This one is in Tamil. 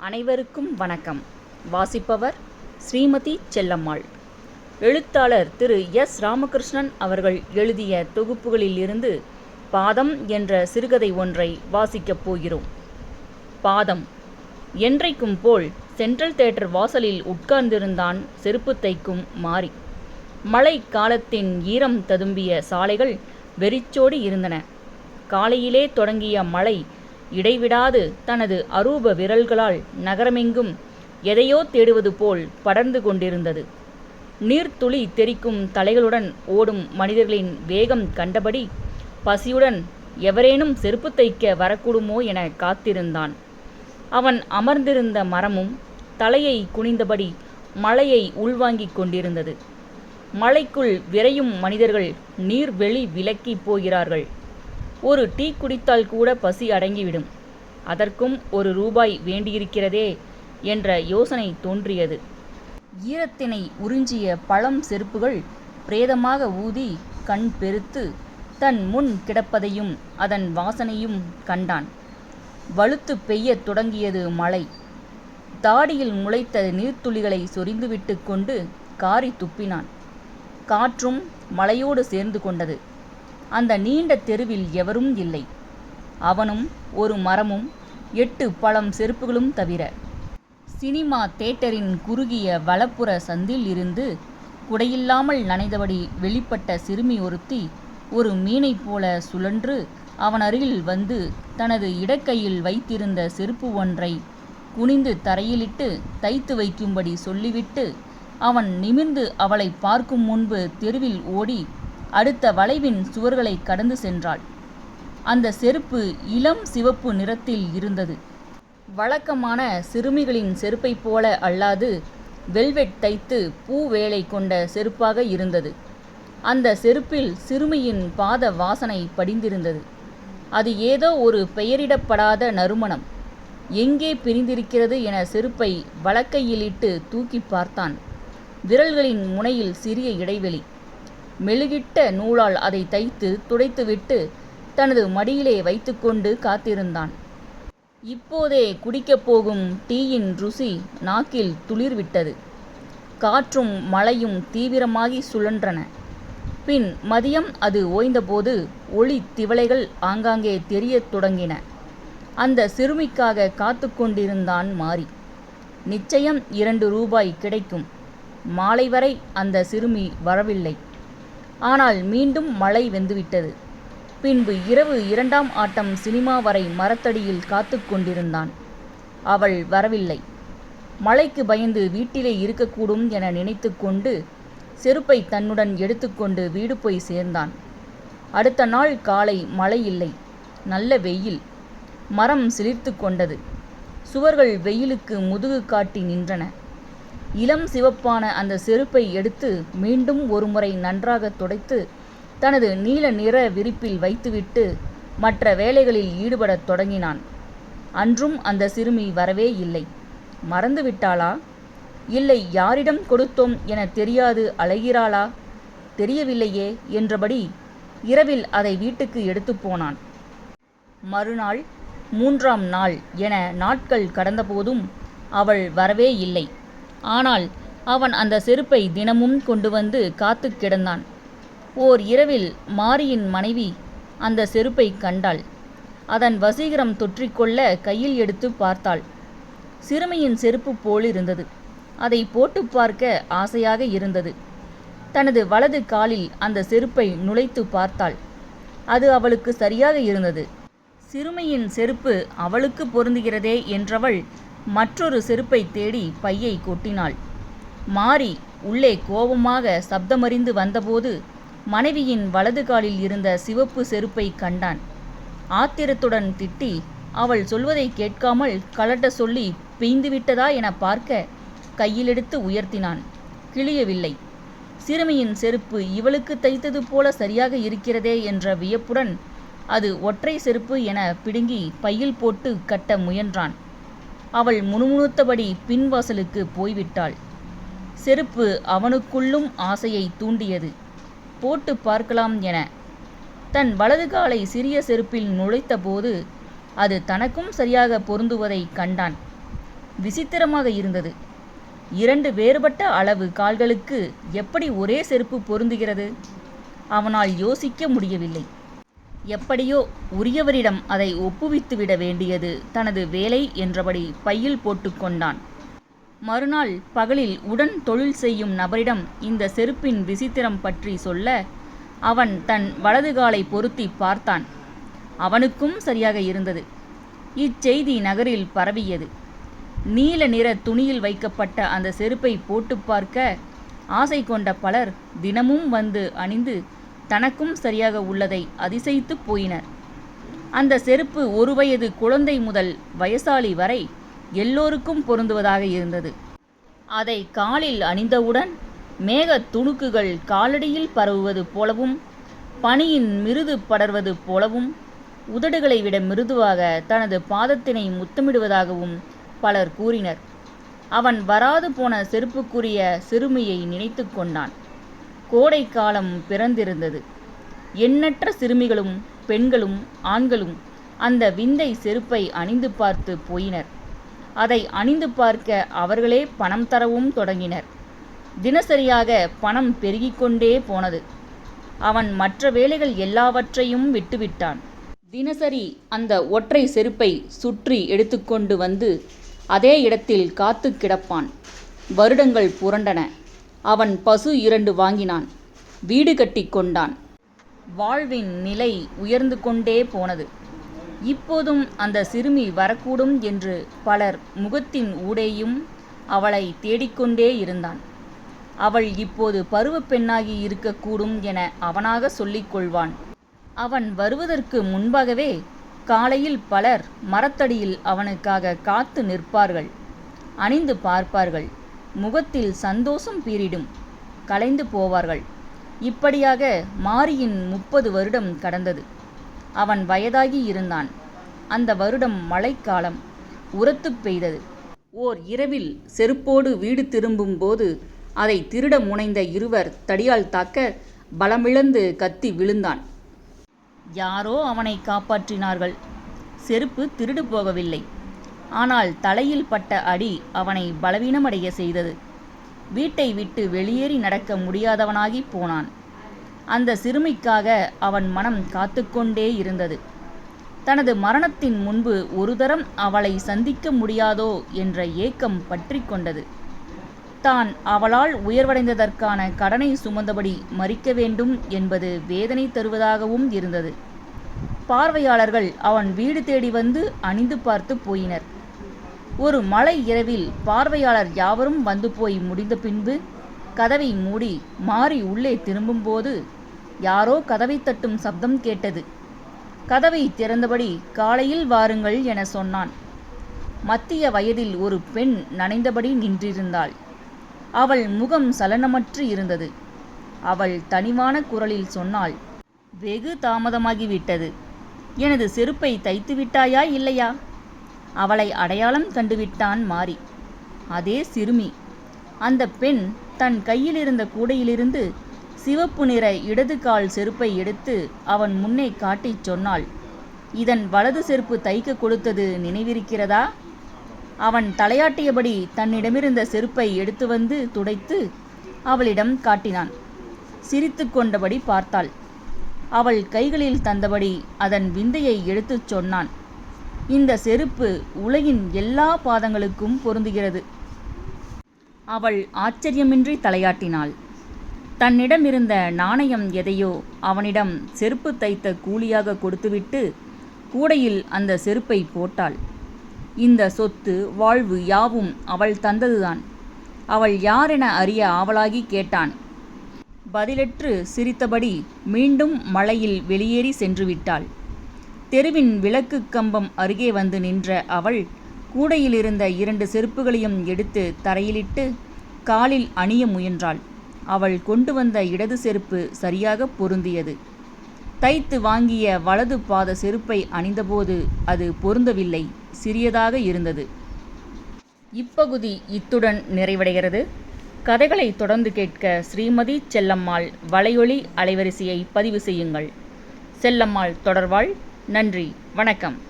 அனைவருக்கும் வணக்கம். வாசிப்பவர் ஸ்ரீமதி செல்லம்மாள். எழுத்தாளர் திரு எஸ். ராமகிருஷ்ணன் அவர்கள் எழுதிய தொகுப்புகளில் இருந்து பாதம் என்ற சிறுகதை ஒன்றை வாசிக்கப் போகிறோம். பாதம். என்றைக்கும் போல் சென்ட்ரல் தேட்டர் வாசலில் உட்கார்ந்திருந்தான் செருப்பு தைக்கும் மாறி மழை காலத்தின் ஈரம் ததும்பிய சாலைகள் வெறிச்சோடி இருந்தன. காலையிலே தொடங்கிய மழை இடைவிடாது தனது அரூப விரல்களால் நகரமெங்கும் எதையோ தேடுவது போல் படர்ந்து கொண்டிருந்தது. நீர்த்துளி தெறிக்கும் தலைகளுடன் ஓடும் மனிதர்களின் வேகம் கண்டபடி பசியுடன் எவரேனும் செருப்பு தைக்க வரக்கூடுமோ என காத்திருந்தான். அவன் அமர்ந்திருந்த மரமும் தலையை குனிந்தபடி மழையை உள்வாங்கிக் கொண்டிருந்தது. மலைக்குள் விரையும் மனிதர்கள் நீர்வெளி விலக்கி போகிறார்கள். ஒரு டீ குடித்தால் கூட பசி அடங்கிவிடும். அதற்கும் ஒரு ரூபாய் வேண்டியிருக்கிறதே என்ற யோசனை தோன்றியது. ஈரத்தினை உறிஞ்சிய பழம் செருப்புகள் பிரேதமாக ஊதி கண் பெருத்து தன் முன் கிடப்பதையும் அதன் வாசனையும் கண்டான். வலுத்து பெய்யத் தொடங்கியது மழை. தாடியில் முளைத்த நீர்த்துளிகளை சொரிந்துவிட்டு கொண்டு காரி துப்பினான். காற்றும் மழையோடு சேர்ந்து கொண்டது. அந்த நீண்ட தெருவில் எவரும் இல்லை. அவனும் ஒரு மரமும் எட்டு பழம் செருப்புகளும் தவிர சினிமா தேட்டரின் குறுகிய வலப்புற சந்தில் இருந்து குடையில்லாமல் நனைந்தபடி வெளிப்பட்ட சிறுமி ஒருத்தி ஒரு மீனைப் போல சுழன்று அவன் அருகில் வந்து தனது இடக்கையில் வைத்திருந்த செருப்பு ஒன்றை குனிந்து தரையிலிட்டு தைத்து வைக்கும்படி சொல்லிவிட்டு அவன் நிமிர்ந்து அவளை பார்க்கும் முன்பு தெருவில் ஓடி அடுத்த வளைவின் சுவர்களை கடந்து சென்றாள். அந்த செருப்பு இளம் சிவப்பு நிறத்தில் இருந்தது. வழக்கமான சிறுமிகளின் செருப்பைப் போல அல்லாது வெல்வெட் தைத்து பூ வேலை கொண்ட செருப்பாக இருந்தது. அந்த செருப்பில் சிறுமியின் பாத வாசனை படிந்திருந்தது. அது ஏதோ ஒரு பெயரிடப்படாத நறுமணம். எங்கே பிரிந்திருக்கிறது என செருப்பை வழக்கையிலிட்டு தூக்கி பார்த்தான். விரல்களின் முனையில் சிறிய இடைவெளி. மெழுகிட்ட நூலால் அதை தைத்து துடைத்துவிட்டு தனது மடியிலே வைத்துக்கொண்டு காத்திருந்தான். இப்போதே குடிக்கப் போகும் டீயின் ருசி நாக்கில் துளிர்விட்டது. காற்றும் மழையும் தீவிரமாகி சுழன்றன. பின் மதியம் அது ஓய்ந்தபோது ஒளி திவலைகள் ஆங்காங்கே தெரியத் தொடங்கின. அந்த சிறுமிக்காக காத்து கொண்டிருந்தான் மாறி நிச்சயம் இரண்டு ரூபாய் கிடைக்கும். மாலை வரை அந்த சிறுமி வரவில்லை. ஆனால் மீண்டும் மழை வெந்துவிட்டது. பின்பு இரவு இரண்டாம் ஆட்டம் சினிமா வரை மரத்தடியில் காத்து கொண்டிருந்தான். அவள் வரவில்லை. மழைக்கு பயந்து வீட்டிலே இருக்கக்கூடும் என நினைத்து கொண்டு செருப்பை தன்னுடன் எடுத்துக்கொண்டு வீடு போய் சேர்ந்தான். அடுத்த நாள் காலை மழை இல்லை. நல்ல வெயில். மரம் சிலிர்த்து கொண்டது. சுவர்கள் வெயிலுக்கு முதுகு காட்டி நின்றன. இளம் சிவப்பான அந்த செருப்பை எடுத்து மீண்டும் ஒருமுறை நன்றாக துடைத்து தனது நீல நிற விரிப்பில் வைத்துவிட்டு மற்ற வேலைகளில் ஈடுபடத் தொடங்கினான். அன்றும் அந்த சிறுமி வரவே இல்லை. மறந்துவிட்டாளா இல்லை யாரிடம் கொடுத்தோம் என தெரியாது அலைகிறாளா? தெரியவில்லையே என்றபடி இரவில் அதை வீட்டுக்கு எடுத்து போனான். மறுநாள் மூன்றாம் நாள் என நாட்கள் கடந்தபோதும் அவள் வரவே இல்லை. ஆனால் அவன் அந்த செருப்பை தினமும் கொண்டு வந்து காத்து கிடந்தான். ஓர் இரவில் மாரியின் மனைவி அந்த செருப்பை கண்டாள். அதன் வசீகரம் தொற்றிக்கொள்ள கையில் எடுத்து பார்த்தாள். சிறுமியின் செருப்பு போல் இருந்தது அதை போட்டு பார்க்க ஆசையாக இருந்தது. தனது வலது காலில் அந்த செருப்பை நுழைத்து பார்த்தாள். அது அவளுக்கு சரியாக இருந்தது. சிறுமியின் செருப்பு அவளுக்கு பொருந்துகிறதே என்றவள் மற்றொரு செருப்பை தேடி பையை கொட்டினாள். மாறி உள்ளே கோபமாக சப்தமறிந்து வந்தபோது மனைவியின் வலது காலில் இருந்த சிவப்பு செருப்பை கண்டான். ஆத்திரத்துடன் திட்டி அவள் சொல்வதை கேட்காமல் கலட்ட சொல்லி பெய்ந்துவிட்டதா என பார்க்க கையிலெடுத்து உயர்த்தினான். கிழியவில்லை. சிறுமியின் செருப்பு இவளுக்கு தைத்தது போல சரியாக இருக்கிறதே என்ற வியப்புடன் அது ஒற்றை செருப்பு என பிடுங்கி பையில் போட்டு கட்ட முயன்றான். அவள் முணுமுணுத்தபடி பின்வாசலுக்கு போய்விட்டாள். செருப்பு அவனுக்குள்ளும் ஆசையை தூண்டியது. போட்டு பார்க்கலாம் என. தன் வலது காலை சிறிய செருப்பில் நுழைத்தபோது அது தனக்கும் சரியாக பொருந்துவதை கண்டான். விசித்திரமாக இருந்தது. இரண்டு வேறுபட்ட அளவு கால்களுக்கு எப்படி ஒரே செருப்பு பொருந்துகிறது? அவனால் யோசிக்க முடியவில்லை. எப்படியோ உரியவரிடம் அதை ஒப்புவித்துவிட வேண்டியது தனது வேலை என்றபடி பையில் போட்டுக்கொண்டான் மறுநாள் பகலில் உடன் தொழில் செய்யும் நபரிடம் இந்த செருப்பின் விசித்திரம் பற்றி சொல்ல அவன் தன் வலது காலை பொருத்தி பார்த்தான். அவனுக்கும் சரியாக இருந்தது. இச்செய்தி நகரில் பரவியது. நீல நிற துணியில் வைக்கப்பட்ட அந்த செருப்பை போட்டு பார்க்க ஆசை கொண்ட பலர் தினமும் வந்து அணிந்து தனக்கும் சரியாக உள்ளதை அதிசயித்து போயினர். அந்த செருப்பு ஒரு வயது குழந்தை முதல் வயசாளி வரை எல்லோருக்கும் பொருந்துவதாக இருந்தது. அதை காலில் அணிந்தவுடன் மேக துணுக்குகள் காலடியில் பரவுவது போலவும் பனியின் மிருது படர்வது போலவும் உதடுகளை விட மிருதுவாக தனது பாதத்தினை முத்தமிடுவதாகவும் பலர் கூறினர். அவன் வராது போன செருப்புக்குரிய சிறுமியை நினைத்து கொண்டான். கோடை காலம் பிறந்திருந்தது. எண்ணற்ற சிறுமிகளும் பெண்களும் ஆண்களும் அந்த விந்தை செருப்பை அணிந்து பார்த்து போயினர். அதை அணிந்து பார்க்க அவர்களே பணம் தரவும் தொடங்கினர். தினசரியாக பணம் பெருகிக்கொண்டே போனது. அவன் மற்ற வேலைகள் எல்லாவற்றையும் விட்டுவிட்டான். தினசரி அந்த ஒற்றை செருப்பை சுற்றி எடுத்துக்கொண்டு வந்து அதே இடத்தில் காத்து கிடப்பான். வருடங்கள் புரண்டன. அவன் பசு இரண்டு வாங்கினான். வீடு கட்டி கொண்டான். வாழ்வின் நிலை உயர்ந்து கொண்டே போனது. இப்போதும் அந்த சிறுமி வரக்கூடும் என்று பலர் முகத்தின் ஊடேயும் அவளை தேடிக்கொண்டே இருந்தான். அவள் இப்போது பருவப்பெண்ணாகி இருக்கக்கூடும் என அவனாக சொல்லிக் கொள்வான். அவன் வருவதற்கு முன்பாகவே காலையில் பலர் மரத்தடியில் அவனுக்காக காத்து நிற்பார்கள். அணிந்து பார்ப்பார்கள். முகத்தில் சந்தோஷம் பீரிடும் கலைந்து போவார்கள். இப்படியாக மாரியின் முப்பது வருடம் கடந்தது. அவன் வயதாகி இருந்தான். அந்த வருடம் மழைக்காலம். உரத்துப் பெய்தது. ஓர் இரவில் செருப்போடு வீடு திரும்பும் போது அதை திருட முனைந்த இருவர் தடியால் தாக்க பலமிழந்து கத்தி விழுந்தான். யாரோ அவனை காப்பாற்றினார்கள். செருப்பு திருடு போகவில்லை. ஆனால் தலையில் பட்ட அடி அவனை பலவீனமடைய செய்தது. வீட்டை விட்டு வெளியேறி நடக்க முடியாதவனாகி போனான். அந்த சிறுமிக்காக அவன் மனம் காத்துக்கொண்டே இருந்தது. தனது மரணத்தின் முன்பு ஒரு தரம் அவளை சந்திக்க முடியாதோ என்ற ஏக்கம் பற்றி கொண்டது. தான் அவளால் உயர்வடைந்ததற்கான கடனை சுமந்தபடி மறிக்க வேண்டும் என்பது வேதனை தருவதாகவும் இருந்தது. பார்வையாளர்கள் அவன் வீடு தேடி வந்து அணிந்து பார்த்து போயினர். ஒரு மழை இரவில் பார்வையாளர் யாவரும் வந்து போய் முடிந்த பின்பு கதவை மூடி மாறி உள்ளே திரும்பும்போது யாரோ கதவை தட்டும் சப்தம் கேட்டது. கதவை திறந்தபடி காலையில் வாருங்கள் என சொன்னான். மத்திய வயதில் ஒரு பெண் நனைந்தபடி நின்றிருந்தாள். அவள் முகம் சலனமற்று இருந்தது. அவள் தனிவான குரலில் சொன்னாள் வெகு தாமதமாகிவிட்டது. எனது செருப்பை தைத்து விட்டாயா இல்லையா? அவளை அடையாளம் கண்டுவிட்டான் மாறி அதே சிறுமி. அந்த பெண் தன் கையில் இருந்த கூடையிலிருந்து சிவப்பு நிற இடது கால் செருப்பை எடுத்து அவன் முன்னே காட்டிச் சொன்னாள் இதன் வலது செருப்பு தைக்க கொடுத்தது நினைவிருக்கிறதா? அவன் தலையாட்டியபடி தன்னிடமிருந்த செருப்பை எடுத்து வந்து துடைத்து அவளிடம் காட்டினான். சிரித்து கொண்டபடி பார்த்தாள். அவள் கைகளில் தந்தபடி அதன் விந்தையை எடுத்துச் சொன்னான். இந்த செருப்பு உலகின் எல்லா பாதங்களுக்கும் பொருந்துகிறது. அவள் ஆச்சரியமின்றி தலையாட்டினாள். தன்னிடம் இருந்த நாணயம் எதையோ அவனிடம் செருப்பு தைத்த கூலியாக கொடுத்துவிட்டு கூடையில் அந்த செருப்பை போட்டாள். இந்த சொத்து வாழ்வு யாவும் அவள் தந்ததுதான். அவள் யாரென அறிய ஆவலாகி கேட்டான். பதிலற்று சிரித்தபடி மீண்டும் மலையில் வெளியேறி சென்று விட்டாள் தெருவின் விளக்கு கம்பம் அருகே வந்து நின்ற அவள் கூடையிலிருந்த இரண்டு செருப்புகளையும் எடுத்து தரையிலிட்டு காலில் அணிய முயன்றாள். அவள் கொண்டு வந்த இடது செருப்பு சரியாக பொருந்தியது. தைத்து வாங்கிய வலது பாத செருப்பை அணிந்தபோது அது பொருந்தவில்லை சிறியதாக இருந்தது. இப்பகுதி இத்துடன் நிறைவடைகிறது. கதைகளை தொடர்ந்து கேட்க ஸ்ரீமதி செல்லம்மாள் வலையொலி அலைவரிசையை பதிவு செய்யுங்கள். செல்லம்மாள் தொடர்வாள். நன்றி வணக்கம்.